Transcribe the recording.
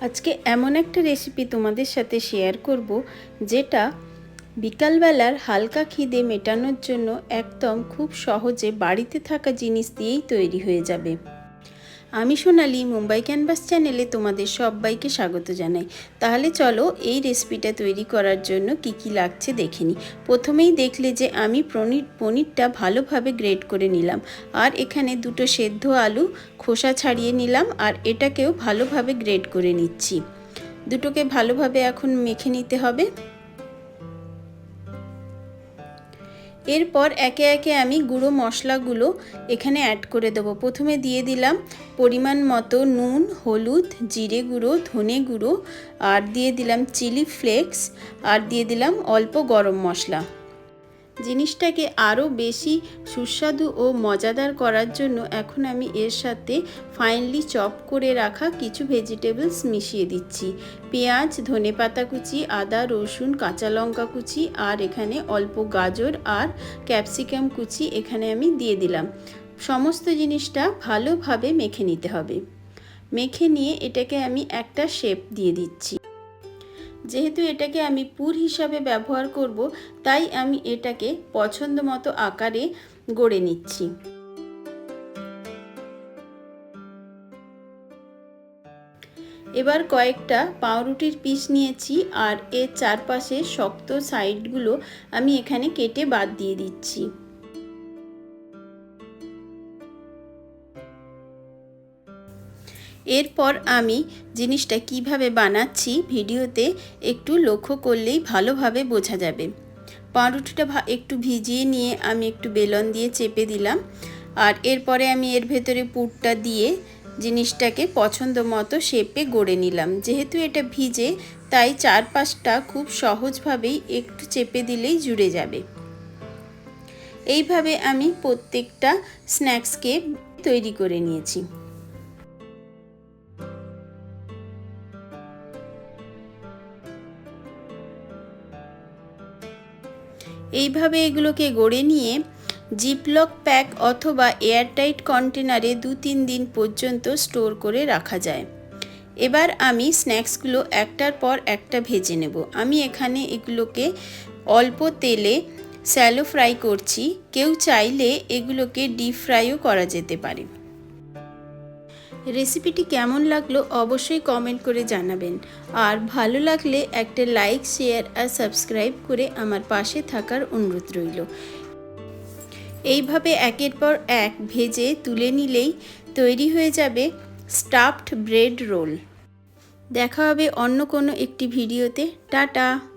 আজকে এমন একটা রেসিপি তোমাদের সাথে শেয়ার করব, যেটা বিকালবেলার হালকা খিদে মেটানোর জন্য একদম খুব সহজে বাড়িতে থাকা জিনিস দিয়েই তৈরি হয়ে যাবে। আমি সোনালি, মুম্বাই ক্যানভাস চ্যানেলে তোমাদের সবাইকে স্বাগত জানাই। তাহলে চলো এই রেসিপিটা তৈরি করার জন্য কি কি লাগছে দেখে নিই প্রথমেই দেখলে যে আমি পনির, পনিরটা ভালোভাবে গ্রেট করে নিলাম। আর এখানে দুটো সেদ্ধ আলু খোসা ছাড়িয়ে নিলাম আর এটাকেও ভালোভাবে গ্রেট করে নিচ্ছি। দুটোকে ভালোভাবে এখন মেখে নিতে হবে। এরপর একে একে আমি গুঁড়ো মশলাগুলো এখানে অ্যাড করে দেবো। প্রথমে দিয়ে দিলাম পরিমাণ মতো নুন, হলুদ, জিরে গুঁড়ো, ধনে গুঁড়ো, আর দিয়ে দিলাম চিলি ফ্লেক্স আর দিয়ে দিলাম অল্প গরম মশলা। জিনিসটাকে আরও বেশি সুস্বাদু ও মজাদার করার জন্য এখন আমি এর সাথে ফাইনলি চপ করে রাখা কিছু ভেজিটেবলস মিশিয়ে দিচ্ছি। পেঁয়াজ, ধনে পাতা কুচি, আদা, রসুন, কাঁচা লঙ্কা কুচি আর এখানে অল্প গাজর আর ক্যাপসিকাম কুচি এখানে আমি দিয়ে দিলাম। সমস্ত জিনিসটা ভালোভাবে মেখে নিতে হবে। মেখে নিয়ে এটাকে আমি একটা শেপ দিয়ে দিচ্ছি। যেহেতু এটাকে আমি পুর হিসাবে ব্যবহার করব, তাই আমি এটাকে পছন্দ মতো আকারে গড়ে নিচ্ছি। এবার কয়েকটা পাউরুটির পিস নিয়েছি, আর এর চারপাশে শক্ত সাইডগুলো আমি এখানে কেটে বাদ দিয়ে দিচ্ছি। এরপর আমি জিনিসটা কীভাবে বানাচ্ছি ভিডিওতে একটু লক্ষ্য করলেই ভালোভাবে বোঝা যাবে। পাউরুটিটা একটু ভিজিয়ে নিয়ে আমি একটু বেলন দিয়ে চেপে দিলাম। আর এরপরে আমি এর ভেতরে পুরটা দিয়ে জিনিসটাকে পছন্দ মতো শেপে গড়ে নিলাম। যেহেতু এটা ভিজে, তাই চারপাশটা খুব সহজভাবেই একটু চেপে দিলেই জুড়ে যাবে। এইভাবে আমি প্রত্যেকটা স্ন্যাক্সকে তৈরি করে নিয়েছি। এইভাবে এগুলোকে গড়ে নিয়ে জিপলক প্যাক অথবা এয়ারটাইট কন্টেনারে দু তিন দিন পর্যন্ত স্টোর করে রাখা যায়। এবার আমি স্ন্যাক্সগুলো একটার পর একটা ভেজে নেব। আমি এখানে এগুলোকে অল্প তেলে স্যালো ফ্রাই করছি। কেউ চাইলে এগুলোকে ডিপ ফ্রাইও করা যেতে পারে। রেসিপিটি কেমন লাগল অবশ্যই কমেন্ট করে জানাবেন। আর ভালো লাগলে একটা লাইক শেয়ার আর সাবস্ক্রাইব করে আমার পাশে থাকার অনুরোধ রইল। এইভাবে একের পর এক ভেজে তুলে নিলেই তৈরি হয়ে যাবে স্টাফড ব্রেড রোল দেখা হবে অন্য কোনো একটি ভিডিওতে টাটা!